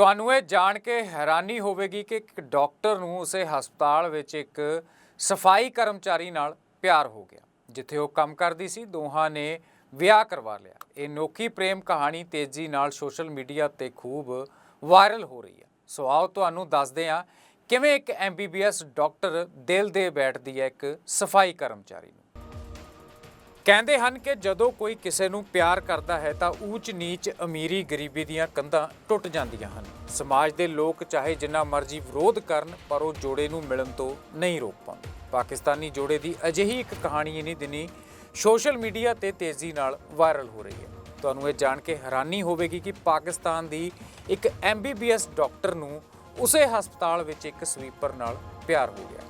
ਤੁਹਾਨੂੰ ਇਹ ਜਾਣ ਕੇ ਹੈਰਾਨੀ ਹੋਵੇਗੀ ਕਿ ਇੱਕ ਡਾਕਟਰ ਨੂੰ ਉਸੇ ਹਸਪਤਾਲ ਵਿੱਚ ਇੱਕ ਸਫ਼ਾਈ ਕਰਮਚਾਰੀ ਨਾਲ ਪਿਆਰ ਹੋ ਗਿਆ, ਜਿੱਥੇ ਉਹ ਕੰਮ ਕਰਦੀ ਸੀ, ਦੋਹਾਂ ਨੇ ਵਿਆਹ ਕਰਵਾ ਲਿਆ। ਇਹ ਨੋਖੀ ਪ੍ਰੇਮ ਕਹਾਣੀ ਤੇਜ਼ੀ ਨਾਲ ਸੋਸ਼ਲ ਮੀਡੀਆ ਤੇ ਖੂਬ ਵਾਇਰਲ ਹੋ ਰਹੀ ਹੈ। ਸੋ ਆਓ ਤੁਹਾਨੂੰ ਦੱਸਦੇ ਹਾਂ, ਕਿਵੇਂ ਇੱਕ ਐਮਬੀਬੀਐਸ ਡਾਕਟਰ ਦਿਲ ਦੇ ਬੈਠਦੀ ਹੈ ਇੱਕ ਸਫ਼ਾਈ ਕਰਮਚਾਰੀ ਨੂੰ। ਕਹਿੰਦੇ ਹਨ ਕਿ ਜਦੋਂ ਕੋਈ ਕਿਸੇ ਨੂੰ ਪਿਆਰ ਕਰਦਾ ਹੈ ਤਾਂ ਊਚ ਨੀਚ ਅਮੀਰੀ ਗਰੀਬੀ ਦੀਆਂ ਕੰਧਾਂ ਟੁੱਟ ਜਾਂਦੀਆਂ ਹਨ। ਸਮਾਜ ਦੇ ਲੋਕ ਚਾਹੇ ਜਿੰਨਾ ਮਰਜ਼ੀ ਵਿਰੋਧ ਕਰਨ, ਪਰ ਉਹ ਜੋੜੇ ਨੂੰ ਮਿਲਣ ਤੋਂ ਨਹੀਂ ਰੋਕ ਪਾਉਂਦੇ। ਪਾਕਿਸਤਾਨੀ ਜੋੜੇ ਦੀ ਅਜਿਹੀ ਇੱਕ ਕਹਾਣੀ ਇਨੀ ਦਿਨੀ ਸੋਸ਼ਲ ਮੀਡੀਆ ਤੇ ਤੇਜ਼ੀ ਨਾਲ ਵਾਇਰਲ ਹੋ ਰਹੀ ਹੈ। ਤੁਹਾਨੂੰ ਇਹ ਜਾਣ ਕੇ ਹੈਰਾਨੀ ਹੋਵੇਗੀ ਕਿ ਪਾਕਿਸਤਾਨ ਦੀ ਇੱਕ ਐਮਬੀਬੀਐਸ ਡਾਕਟਰ ਨੂੰ ਉਸੇ ਹਸਪਤਾਲ ਵਿੱਚ ਇੱਕ ਸਵੀਪਰ ਨਾਲ ਪਿਆਰ ਹੋ ਗਿਆ,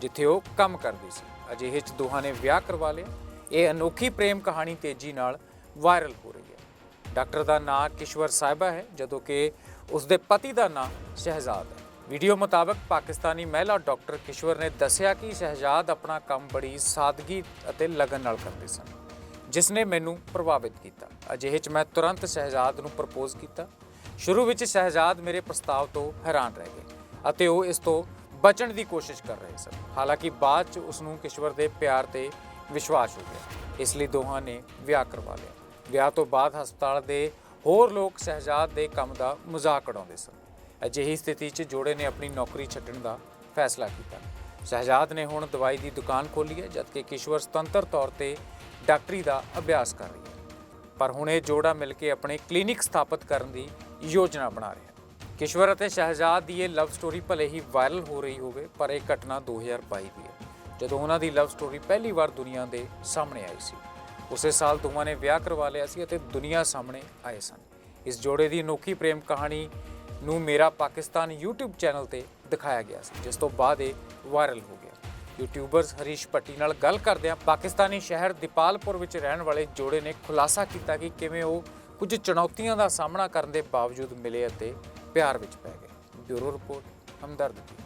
ਜਿੱਥੇ ਉਹ ਕੰਮ ਕਰਦੀ ਸੀ। ਅਜਿਹੇ ਚ ਦੋਹਾਂ ਨੇ ਵਿਆਹ ਕਰਵਾ ਲਿਆ। ਇਹ ਅਨੋਖੀ ਪ੍ਰੇਮ ਕਹਾਣੀ ਤੇਜ਼ੀ ਨਾਲ ਵਾਇਰਲ ਹੋ ਰਹੀ ਹੈ। ਡਾਕਟਰ ਦਾ ਨਾਂ ਕਿਸ਼ਵਰ ਸਾਹਿਬਾ ਹੈ, ਜਦੋਂ ਕਿ ਉਸ ਦੇ ਪਤੀ ਦਾ ਨਾਂ ਸ਼ਹਿਜ਼ਾਦ ਹੈ। ਵੀਡੀਓ ਮੁਤਾਬਕ ਪਾਕਿਸਤਾਨੀ ਮਹਿਲਾ ਡਾਕਟਰ ਕਿਸ਼ਵਰ ਨੇ ਦੱਸਿਆ ਕਿ ਸ਼ਹਿਜ਼ਾਦ ਆਪਣਾ ਕੰਮ ਬੜੀ ਸਾਦਗੀ ਅਤੇ ਲਗਨ ਨਾਲ ਕਰਦੇ ਸਨ, ਜਿਸ ਨੇ ਮੈਨੂੰ ਪ੍ਰਭਾਵਿਤ ਕੀਤਾ। ਅਜਿਹੇ ਚ ਮੈਂ ਤੁਰੰਤ ਸ਼ਹਿਜ਼ਾਦ ਨੂੰ ਪ੍ਰਪੋਜ਼ ਕੀਤਾ। ਸ਼ੁਰੂ ਵਿੱਚ ਸ਼ਹਿਜ਼ਾਦ ਮੇਰੇ ਪ੍ਰਸਤਾਵ ਤੋਂ ਹੈਰਾਨ ਰਹਿ ਗਏ ਅਤੇ ਉਹ ਇਸ ਤੋਂ ਬਚਣ ਦੀ ਕੋਸ਼ਿਸ਼ ਕਰ ਰਹੇ ਸਨ। ਹਾਲਾਂਕਿ ਬਾਅਦ ਚ ਉਸ ਨੂੰ ਕਿਸ਼ਵਰ ਦੇ ਪਿਆਰ ਤੇ ਵਿਸ਼ਵਾਸ ਹੋ ਗਿਆ। ਇਸ ਲਈ ਦੋਹਾਂ ਨੇ ਵਿਆਹ ਕਰਵਾ ਲਿਆ। ਵਿਆਹ ਤੋਂ ਬਾਅਦ ਹਸਪਤਾਲ ਦੇ ਹੋਰ ਲੋਕ ਸ਼ਹਿਜ਼ਾਦ ਦੇ ਕੰਮ ਦਾ ਮਜ਼ਾਕ ਉਡਾਉਂਦੇ ਸਨ। ਅਜਿਹੀ ਸਥਿਤੀ 'ਚ ਜੋੜੇ ਨੇ ਆਪਣੀ ਨੌਕਰੀ ਛੱਡਣ ਦਾ ਫੈਸਲਾ ਕੀਤਾ। ਸ਼ਹਿਜ਼ਾਦ ਨੇ ਹੁਣ ਦਵਾਈ ਦੀ ਦੁਕਾਨ ਖੋਲ੍ਹੀ ਹੈ, ਜਦਕਿ ਕਿਸ਼ਵਰ ਸੁਤੰਤਰ ਤੌਰ ਤੇ ਡਾਕਟਰੀ ਦਾ ਅਭਿਆਸ ਕਰ ਰਹੀ ਹੈ। ਪਰ ਹੁਣ ਇਹ ਜੋੜਾ ਮਿਲ ਕੇ ਆਪਣੇ ਕਲੀਨਿਕ ਸਥਾਪਿਤ ਕਰਨ ਦੀ ਯੋਜਨਾ ਬਣਾ ਰਿਹਾ ਹੈ। ਕਿਸ਼ਵਰ ਅਤੇ ਸ਼ਹਿਜ਼ਾਦ ਦੀ ਇਹ ਲਵ ਸਟੋਰੀ ਭਲੇ ਹੀ ਵਾਇਰਲ ਹੋ ਰਹੀ ਹੋਵੇ, ਪਰ ਇਹ ਘਟਨਾ 2022 ਦੀ ਹੈ। ਜਦੋਂ ਉਹਨਾਂ ਦੀ ਲਵ ਸਟੋਰੀ ਪਹਿਲੀ ਵਾਰ ਦੁਨੀਆ ਦੇ ਸਾਹਮਣੇ ਆਈ ਸੀ। ਉਸੇ ਸਾਲ ਦੋਵਾਂ ਨੇ ਵਿਆਹ ਕਰਵਾ ਲਿਆ ਸੀ ਅਤੇ ਦੁਨੀਆ ਸਾਹਮਣੇ ਆਏ ਸਨ। ਇਸ ਜੋੜੇ ਦੀ ਅਨੋਖੀ ਪ੍ਰੇਮ ਕਹਾਣੀ ਨੂੰ ਮੇਰਾ ਪਾਕਿਸਤਾਨ YouTube ਚੈਨਲ ਤੇ ਦਿਖਾਇਆ ਗਿਆ ਸੀ, ਜਿਸ ਤੋਂ ਬਾਅਦ ਇਹ ਵਾਇਰਲ ਹੋ ਗਿਆ। ਯੂਟਿਊਬਰਸ ਹਰੀਸ਼ ਭੱਟੀ ਨਾਲ ਗੱਲ ਕਰਦਿਆਂ ਪਾਕਿਸਤਾਨੀ ਸ਼ਹਿਰ ਦੀਪਾਲਪੁਰ ਵਿੱਚ ਰਹਿਣ ਵਾਲੇ ਜੋੜੇ ਨੇ ਖੁਲਾਸਾ ਕੀਤਾ ਕਿ ਕਿਵੇਂ ਉਹ ਕੁਝ ਚੁਣੌਤੀਆਂ ਦਾ ਸਾਹਮਣਾ ਕਰਨ ਦੇ ਬਾਵਜੂਦ ਮਿਲੇ ਅਤੇ ਪਿਆਰ ਵਿੱਚ ਪੈ ਗਏ। ਬਿਊਰੋ ਰਿਪੋਰਟ, ਹਮਦਰਦ ਦੀ